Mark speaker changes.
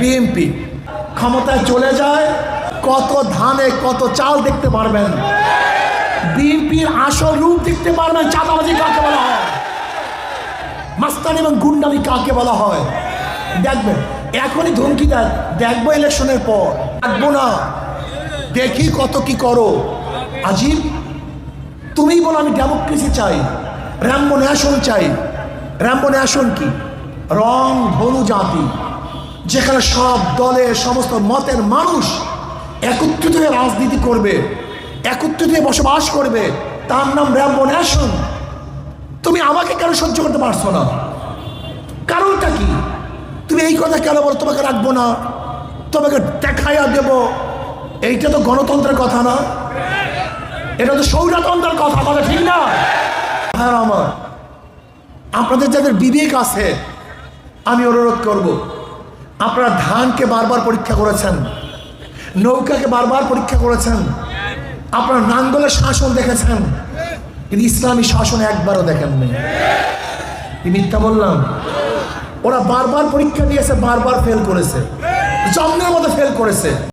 Speaker 1: BNP ক্ষমতায় চলে যায়, কত ধানে, কত চাল দেখতে পারবেন। বিএনপির আসল রূপ দেখতে পারবেন চাঁদাবাজি কাকে বলা হয়? মাস্তানি এবং গুন্ডামি কাকে বলা হয়? দেখবেন, এখনই ধমকি দেয়, দেখব ইলেকশনের পর। দেখব না, দেখি কত কি করো। আজিব, তুমিই বলো আমি ডেমোক্রেসি চাই, র্যাম্বো ন্যাশন চাই। র্যাম্বো ন্যাশন কি? রং ধনু জাতি। যেখানে সব দলের সমস্ত মতের মানুষ একত্রিত হয়ে রাজনীতি করবে, একত্রিত হয়ে বসবাস করবে, তার নাম র্যাম্বো ন্যাশন তুমি আমাকে কেন সহ্য করতে পারছ না? কারণটা কি? তুমি এই কথা কেন বলো, তোমাকে রাখব না? তোমাকে দেখাইয়া দেব। এইটা তো গণতন্ত্রের কথা না। এটা তো সৌরতন্ত্রের কথা কথা ঠিক না। হ্যাঁ আমার। আপনাদের যাদের বিবেক আছে, আমি অনুরোধ করব। আপনারা ধানকে বারবার পরীক্ষা করেছেন, নৌকাকে বারবার পরীক্ষা করেছেন, আপনার নাঙ্গলের শাসন দেখেছেন, কিন্তু ইসলামী শাসন একবারও দেখেননি। মিথ্যা বললাম, ওরা বারবার পরীক্ষা দিয়েছে, বারবার ফেল করেছে। জন্মের মতো ফেল করেছে।